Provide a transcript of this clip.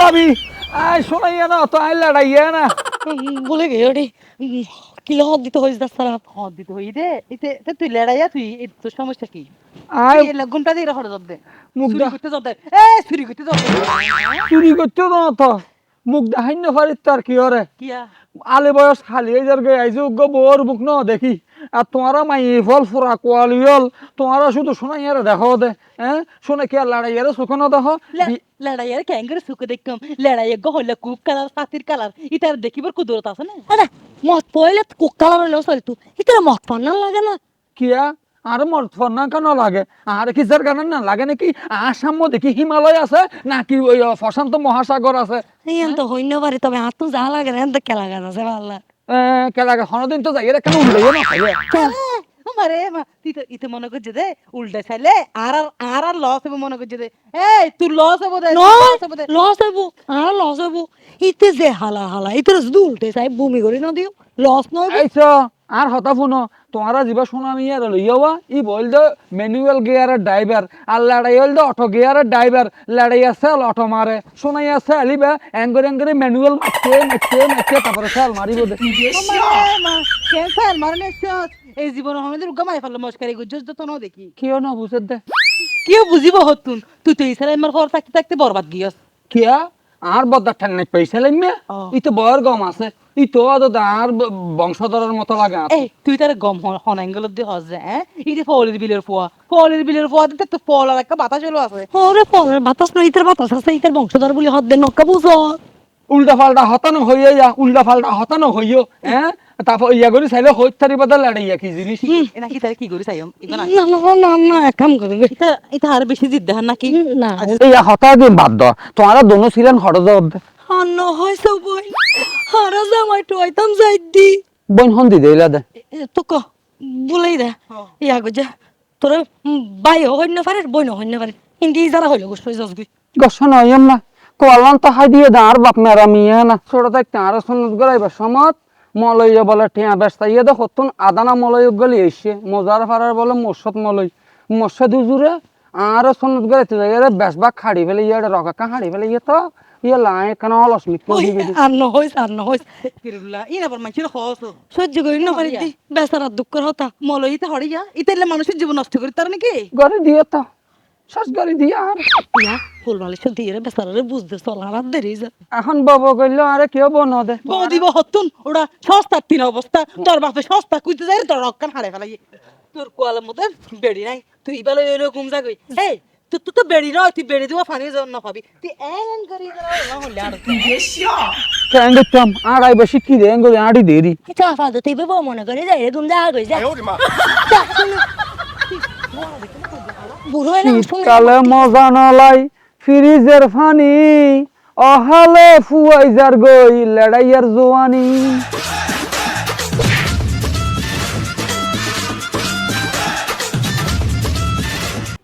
ভাবি আয় শোনাইয়া না তো আয় লড়াইয়া না। বলে গেও রে। কিলো হদ দিতে হইস দাস তারা হদ দিতে হই দে। এতে তুই লড়াইয়া তুই তোর সমস্যা কি? আয়। ঘুমটা দিয়ে রাখো জব দে মুখ চুরি দা। করতে জব দে এ চুরি করতে জব দে চুরি করতে না তো। মুখ দেখাইন পারি তার কি হরে? কিয়া? আলে বয়স খালি এই যার গে উগ্র বউর মুখ ন দেখি। আর তোমারা মাই ফল ফুরা কোয়ালি হল তোমারা শুধু শোনাইয়ারে দেখো দে হ্যাঁ? শুনে কি আর লড়াইয়ারে সুখনো দেখো? বি- লড়াইয়ার ক্যাঙ্গারে সুকে দেখতাম লড়াইয়া গো হইলে কুপ কালার সাতির কালার। ইতার দেখিবার কুদরত আছে না? আরে মত পইলে কুকালা রইল চল তু। ইতরে মত পান্না লাগে না? কিয়া? আর মোর ফন্না কেন লাগে? আর কি যার কারণে না লাগে নাকি? আসাম দেখি হিমালয় আছে নাকি ওই প্রশান্ত মহাসাগর আছে? এই তো হইন পারে তবে হাত তো যা লাগে না এত কেলা গান আছে ভাল্লা আহ, হনদিন তো যাই কেন উল্টে না খাইয়ে আমারে মা তুই তো ইতে মনে করছে দে উল্টা চাইলে আর আর আর আর লস হবে মনে করছে দে এই তুই লস হবে দে লস হবে লস হব আর লস হব ইতে যে হালা হালা ইতে শুধু উল্টে চাই বমি করে না দিও লস নয় আইছো আর হতা শুনো তোমারা যিবা শোনা নিয়ে লইয়াওয়া ই বল দে ম্যানুয়াল গিয়ারের ড্রাইভার আর লড়াই হল দে অটো গিয়ারের ড্রাইভার লড়াই আছে অটো মারে শোনাই আছে আলিবা এঙ্গরে এঙ্গরে ম্যানুয়াল মারছে মারছে মারছে তারপরে সাল মারিব দে। ক্যান্সার মারনে এই জীবন আমাদের গমাই ফেলল মস্কারি গুজজ তো ন দেখি। কিয় না বুঝে দে? কেউ বুঝিব হতুন তুই তো ইসারা আমার ঘর থাকতে থাকতে বরবাদ গিয়স কিয়া? আর বদার ঠান নাই পয়সা লাইমে। ই তো বয়র গম আছে। ই তো আর বংশধরের মতো লাগে আর। এই তুই তার গম হনাঙ্গল দিয়ে হস যে হ্যাঁ? এই যে ফলের বিলের পোয়া ফলের বিলের পোয়া দিতে তো ফল আর একটা বাতাস হলো আছে। ওরে পরের বাতাস না ইতের বাতাস আছে ইতের বংশধর বলি হদ দে নক্কা বুঝো। উল্টা পাল্টা হতানো হইয়া যা উল্টা পাল্টা হতানো হইও হ্যাঁ? তারপর ইয়া করে চাইলে হইত তারি বাদা লড়াইয়া কি জিনিস? তার কি করি চাই না? না না না এক কাম করে। এটা এটা আর বেশি জিদ দেখান নাকি? না হতা দিন বাদ দ তোমারা দোনো ছিলেন বই। হারা জামাই টয়তাম যাই দি বোন হন দি দেইলা দে তো ক বলেই দে ইয়া গো যা তোর বাই হইন না পারে বই না হইন না পারে ইন্দি যারা হইল গোস যাস গই গছ নয়ম না কোয়ালান তো হাই দিয়ে দাঁড় বাপ মেরা মিয়া না ছোট থাকতে আর সুন্নত গলাইবার সমত মলয় বলে টিয়া ব্যস্ত ইয়ে দেখো তুন আদানা মলয় গলি এসে মজার ফারার বলে মসত মলয় মসদ হুজুরে আর সুন্নত গলাইতে যাই রে বেসবা খাড়ি ফেলে ইয়ে রকা হাড়ি ফেলে ইয়ে তো ইয়ে লাই কেন অলসমিক আর ন হইস আর ন হইস ফিরুল্লাহ ইনা পর মানুষের হস সহ্য করি না পারি দি বেচারা দুঃখের হতা। মলইতে হড়িয়া ইতালে মানুষের জীবন নষ্ট করি তার নাকি? ঘরে দিয়ে তো। শ্বাস গাড়ি দিয়ে আর। ইয়া ফুল মালিশ দিয়ে রে বেচারা বুঝতে চল আর দেরি যা। এখন বব কইলো আরে কেউ বন দে। বউ দিব হতুন ওরা সস্তার তিন অবস্থা। তোর বাপে সস্তা কুইতে যাই তোর রক্কান হারে ফেলাই তোর কোয়ালের মধ্যে বেড়ি নাই। তুই ইবালে এরকম জাগই। এই তুই তুই তো বেড়ি নয় তুই বেড়ি দেওয়া ফানি না পাবি তুই এন করি না হলে আর আই বেশি কি রে গো আড়ি দেরি ফাদো তুই বউ মনে করে যাই এরকম যা গই যা বুড়ো শীতকালে মজা নলাই ফ্রিজের ফানি অহালে ফুয়াই যার গই লড়াইয়ার জোয়ানি